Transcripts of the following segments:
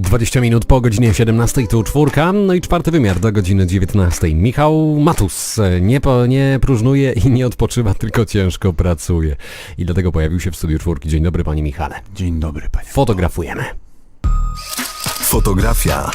20 minut po godzinie 17 tu czwórka, no i czwarty wymiar do godziny 19. Michał Matus e, nie, po, nie próżnuje i nie odpoczywa, tylko ciężko pracuje. I dlatego pojawił się w studiu czwórki. Dzień dobry panie Michale. Dzień dobry, panie. Fotografujemy. Fotografia.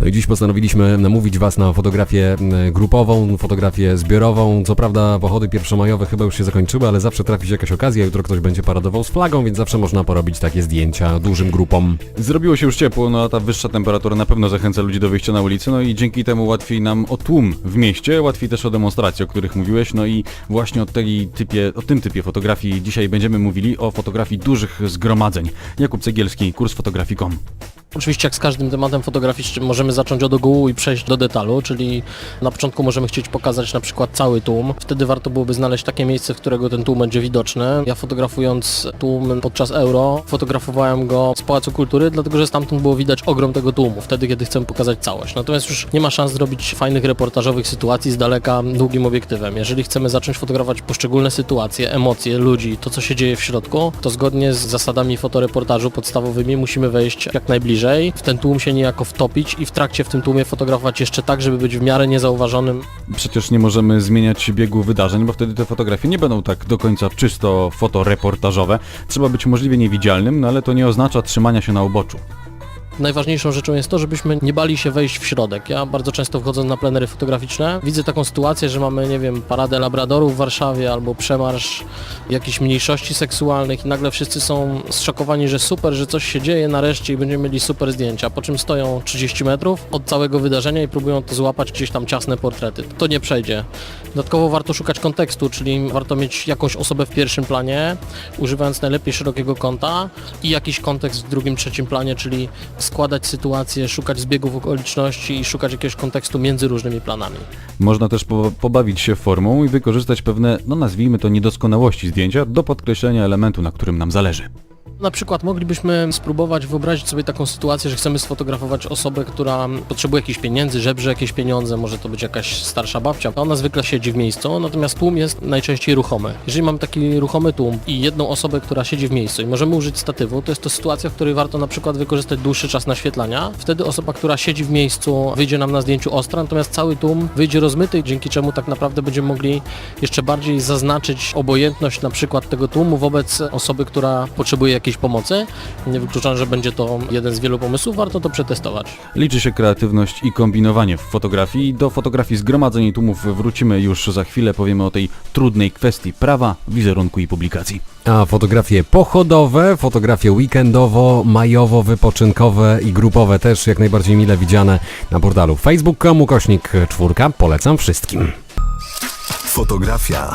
No i dziś postanowiliśmy namówić Was na fotografię grupową, fotografię zbiorową. Co prawda pochody pierwszomajowe chyba już się zakończyły, ale zawsze trafi się jakaś okazja, jutro ktoś będzie paradował z flagą, więc zawsze można porobić takie zdjęcia dużym grupom. Zrobiło się już ciepło, no a ta wyższa temperatura na pewno zachęca ludzi do wyjścia na ulicę, no i dzięki temu łatwiej nam o tłum w mieście, łatwiej też o demonstracje, o których mówiłeś, no i właśnie o, tej typie, o tym typie fotografii dzisiaj będziemy mówili, o fotografii dużych zgromadzeń. Jakub Cegielski, kurs fotografii.com. Oczywiście jak z każdym tematem fotograficznym możemy zacząć od ogółu i przejść do detalu, czyli na początku możemy chcieć pokazać na przykład cały tłum. Wtedy warto byłoby znaleźć takie miejsce, w którego ten tłum będzie widoczny. Ja fotografując tłum podczas Euro, fotografowałem go z Pałacu Kultury, dlatego że stamtąd było widać ogrom tego tłumu, wtedy kiedy chcemy pokazać całość. Natomiast już nie ma szans zrobić fajnych reportażowych sytuacji z daleka długim obiektywem. Jeżeli chcemy zacząć fotografować poszczególne sytuacje, emocje ludzi, to co się dzieje w środku, to zgodnie z zasadami fotoreportażu podstawowymi musimy wejść jak najbliżej, w ten tłum się niejako wtopić i w trakcie w tym tłumie fotografować jeszcze tak, żeby być w miarę niezauważonym. Przecież nie możemy zmieniać biegu wydarzeń, bo wtedy te fotografie nie będą tak do końca czysto fotoreportażowe. Trzeba być możliwie niewidzialnym, no ale to nie oznacza trzymania się na uboczu. Najważniejszą rzeczą jest to, żebyśmy nie bali się wejść w środek. Ja bardzo często wchodząc na plenery fotograficzne, widzę taką sytuację, że mamy, nie wiem, paradę labradorów w Warszawie albo przemarsz jakichś mniejszości seksualnych i nagle wszyscy są zszokowani, że super, że coś się dzieje nareszcie i będziemy mieli super zdjęcia, po czym stoją 30 metrów od całego wydarzenia i próbują to złapać gdzieś tam ciasne portrety. To nie przejdzie. Dodatkowo warto szukać kontekstu, czyli warto mieć jakąś osobę w pierwszym planie, używając najlepiej szerokiego kąta i jakiś kontekst w drugim, trzecim planie, czyli składać sytuacje, szukać zbiegów okoliczności i szukać jakiegoś kontekstu między różnymi planami. Można też po, pobawić się formą i wykorzystać pewne, no nazwijmy to niedoskonałości zdjęcia do podkreślenia elementu, na którym nam zależy. Na przykład moglibyśmy spróbować wyobrazić sobie taką sytuację, że chcemy sfotografować osobę, która potrzebuje jakichś pieniędzy, żebrze jakieś pieniądze, może to być jakaś starsza babcia. Ona zwykle siedzi w miejscu, natomiast tłum jest najczęściej ruchomy. Jeżeli mamy taki ruchomy tłum i jedną osobę, która siedzi w miejscu i możemy użyć statywu, to jest to sytuacja, w której warto na przykład wykorzystać dłuższy czas naświetlania. Wtedy osoba, która siedzi w miejscu wyjdzie nam na zdjęciu ostra, natomiast cały tłum wyjdzie rozmyty, dzięki czemu tak naprawdę będziemy mogli jeszcze bardziej zaznaczyć obojętność na przykład tego tłumu wobec osoby, która potrzebuje jakiejś pomocy. Nie wykluczam, że będzie to jeden z wielu pomysłów, warto to przetestować. Liczy się kreatywność i kombinowanie w fotografii. Do fotografii zgromadzeń i tłumów wrócimy już za chwilę. Powiemy o tej trudnej kwestii prawa, wizerunku i publikacji. A fotografie pochodowe, fotografie weekendowo, majowo, wypoczynkowe i grupowe też jak najbardziej mile widziane na portalu facebook.com ukośnik czwórka. Polecam wszystkim. Fotografia.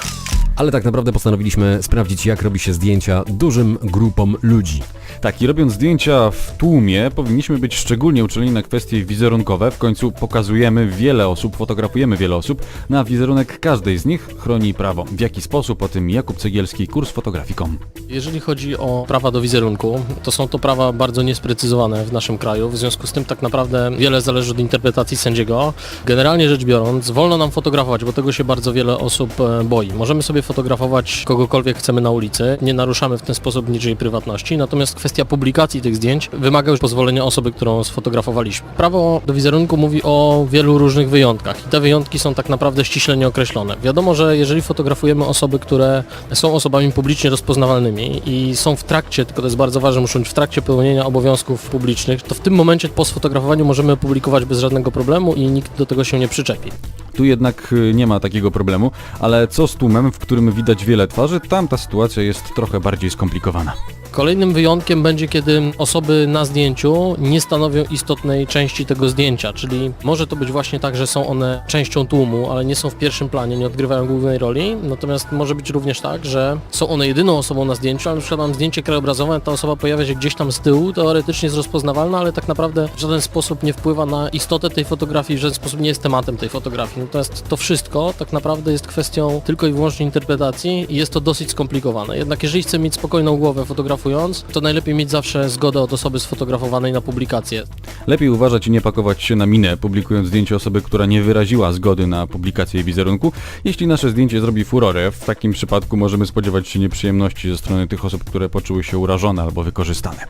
Ale tak naprawdę postanowiliśmy sprawdzić jak robi się zdjęcia dużym grupom ludzi. Tak, i robiąc zdjęcia w tłumie, powinniśmy być szczególnie uczuleni na kwestie wizerunkowe. W końcu pokazujemy wiele osób, fotografujemy wiele osób, na wizerunek każdej z nich chroni prawo. W jaki sposób? O tym Jakub Cegielski, kurs fotografii.com. Jeżeli chodzi o prawa do wizerunku, to są to prawa bardzo niesprecyzowane w naszym kraju. W związku z tym tak naprawdę wiele zależy od interpretacji sędziego. Generalnie rzecz biorąc, wolno nam fotografować, bo tego się bardzo wiele osób e, boi. Możemy sobie fotografować kogokolwiek chcemy na ulicy, nie naruszamy w ten sposób niczyjej prywatności, natomiast kwestia publikacji tych zdjęć wymaga już pozwolenia osoby, którą sfotografowaliśmy. Prawo do wizerunku mówi o wielu różnych wyjątkach i te wyjątki są tak naprawdę ściśle nieokreślone. Wiadomo, że jeżeli fotografujemy osoby, które są osobami publicznie rozpoznawalnymi i są w trakcie, tylko to jest bardzo ważne, muszą być w trakcie pełnienia obowiązków publicznych, to w tym momencie po sfotografowaniu możemy publikować bez żadnego problemu i nikt do tego się nie przyczepi. Tu jednak y, nie ma takiego problemu, ale co z tłumem, w którym widać wiele twarzy, tam ta sytuacja jest trochę bardziej skomplikowana. Kolejnym wyjątkiem będzie, kiedy osoby na zdjęciu nie stanowią istotnej części tego zdjęcia, czyli może to być właśnie tak, że są one częścią tłumu, ale nie są w pierwszym planie, nie odgrywają głównej roli, natomiast może być również tak, że są one jedyną osobą na zdjęciu, ale na przykład mam zdjęcie krajobrazowe, ta osoba pojawia się gdzieś tam z tyłu, teoretycznie jest rozpoznawalna, ale tak naprawdę w żaden sposób nie wpływa na istotę tej fotografii, w żaden sposób nie jest tematem tej fotografii. Natomiast to wszystko tak naprawdę jest kwestią tylko i wyłącznie interpretacji i jest to dosyć skomplikowane. Jednak jeżeli chcę mieć spokojną głowę fotografując, to najlepiej mieć zawsze zgodę od osoby sfotografowanej na publikację. Lepiej uważać i nie pakować się na minę, publikując zdjęcie osoby, która nie wyraziła zgody na publikację wizerunku. Jeśli nasze zdjęcie zrobi furorę, w takim przypadku możemy spodziewać się nieprzyjemności ze strony tych osób, które poczuły się urażone albo wykorzystane.